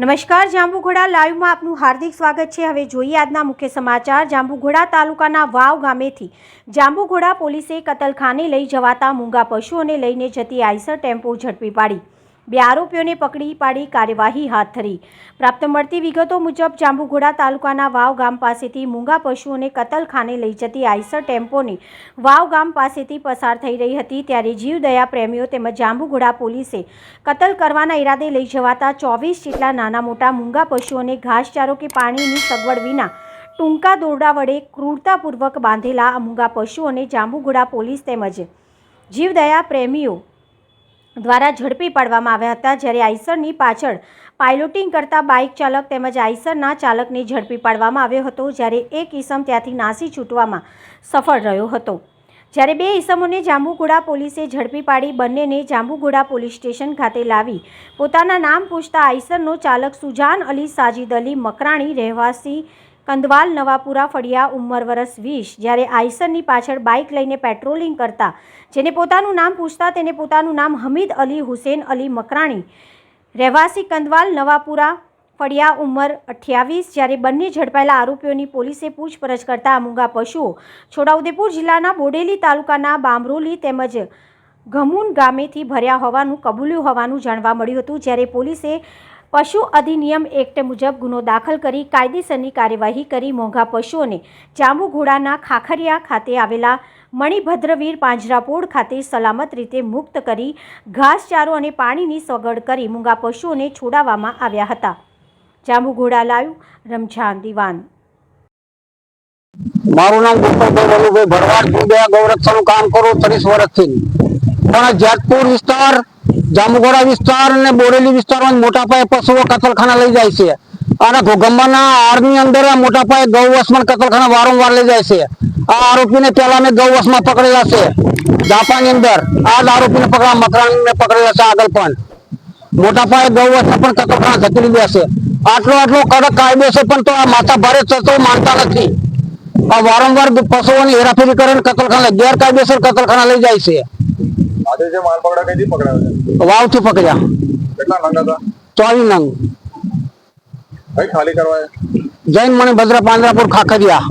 નમસ્કાર, જાંબુઘોડા લાઈવમાં આપનું હાર્દિક સ્વાગત છે. હવે જોઈએ આજના મુખ્ય સમાચાર. જાંબુઘોડા તાલુકાના વાવ ગામેથી જાંબુઘોડા પોલીસે કતલખાને લઈ જવાતા મૂંગા પશુઓને લઈને જતી આઈસર ટેમ્પો ઝડપી પાડી. બે આરોપીઓને પકડી પાડી કાર્યવાહી હાથ ધરી. પ્રાપ્ત મળતી વિગતો મુજબ જાંબુઘોડા તાલુકાના વાવ ગામ પાસેથી મૂંગા પશુઓને કતલખાને લઈ જતી આઈસર ટેમ્પોની વાવ ગામ પાસેથી પસાર થઈ રહી હતી. ત્યારે જીવદયા પ્રેમીઓ તેમજ જાંબુઘોડા પોલીસે કતલ કરવાના ઈરાદે લઈ જવાતા ચોવીસ જેટલા નાના મોટા મૂંગા પશુઓને ઘાસચારો કે પાણીની સગવડ વિના ટૂંકા દોરડા વડે ક્રૂરતાપૂર્વક બાંધેલા મૂંગા પશુઓને જાંબુઘોડા પોલીસ તેમજ જીવદયા પ્રેમીઓ દ્વારા ઝડપી પાડવામાં આવ્યા હતા જ્યારે આઈસરની પાછળ પાયલોટિંગ કરતા બાઇક ચાલક તેમજ આઈસરના ચાલકને ઝડપી પાડવામાં આવ્યો હતો જ્યારે એક ઈસમ ત્યાંથી નાસી છૂટવામાં સફળ રહ્યો હતો. જ્યારે બે ઈસમોને જાંબુઘોડા પોલીસે ઝડપી પાડી બંનેને જાંબુઘોડા પોલીસ સ્ટેશન ખાતે લાવી પોતાના નામ પૂછતા આઈસરનો ચાલક સુજાન અલી સાજિદ અલી મકરાણી રહેવાસી કંદવાલ, નવાપુરા, ફળિયા, ઉંમર વરસ વીસ. જ્યારે આઈસરની પાછળ બાઇક લઈને પેટ્રોલિંગ કરતા, જેને પોતાનું નામ પૂછતા તેને પોતાનું નામ હમીદ અલી, હુસેન અલી મકરાણી. રહેવાસી કંદવાલ, નવાપુરા, ફળિયા, ઉંમર અઠ્યાવીસ. જ્યારે બંને ઝડપાયેલા આરોપીઓની પોલીસે પૂછપરછ કરતા આ મૂંગા પશુઓ છોટાઉદેપુર જિલ્લાના બોડેલી તાલુકાના બામરોલી તેમજ ગમુન ગામેથી ભર્યા હોવાનું, કબૂલ્યું હોવાનું જાણવા મળ્યું હતું. જ્યારે પોલીસે પશુ અધિનિયમ એક્ટ મુજબ ગુનો દાખલ કરી કાયદેસરની કાર્યવાહી કરી મોંઘા પશુઓને જાંબુઘોડાના ખાખરિયા ખાતે આવેલા મણિભદ્રવીર પાંજરાપોળ ખાતે સલામત રીતે મુક્ત કરી ઘાસચારો અને પાણીની સગવડ કરી મૂંગા પશુઓને છોડાવવામાં આવ્યા હતા. જાંબુઘોડા લાવ્યું રમઝાન દિવાન. મારું નામ ગોપાલભાઈ વલ્લુભાઈ ભરવાડ ગૌરક્ષણનું કામ કરું ત્રીસ વર્ષથી. પણ જેતપુર વિસ્તાર જાંબુગોડા વિસ્તાર અને બોરેલી વિસ્તારમાં મોટા પાયે પશુઓ કતલખાના લઈ જાય છે. અને ઘોગંબાના આરની અંદર મોટા પાયે ગૌવશમાં કતલખાના વારંવાર લઈ જાય છે. આ આરોપીને પહેલા મેં ગૌવશમાં પકડેલા છે. જાપાની અંદર આ જ આરોપીને પકડા મકરાણીને પકડેલા છે આગળ પણ. મોટા પાયે ગૌવશમાં પણ કતલખાના ધકેલી દે છે. આટલો આટલો કડક કાયદો છે પણ તો આ માથા ભારે થતો માનતા નથી. આ વારંવાર પશુઓની હેરાફેરી કરીને કતલખાના, ગેરકાયદેસર કતલખાના લઈ જાય છે. આજે જે માલ પકડા કઈથી પકડાયો વાવ વાવથી પકડ્યા. કેટલા નંગ હતા? ચોવીસ નંગ. કઈ ખાલી કરવા જૈન મણિ ભદ્ર પાંજરાપુર ખાખરિયા.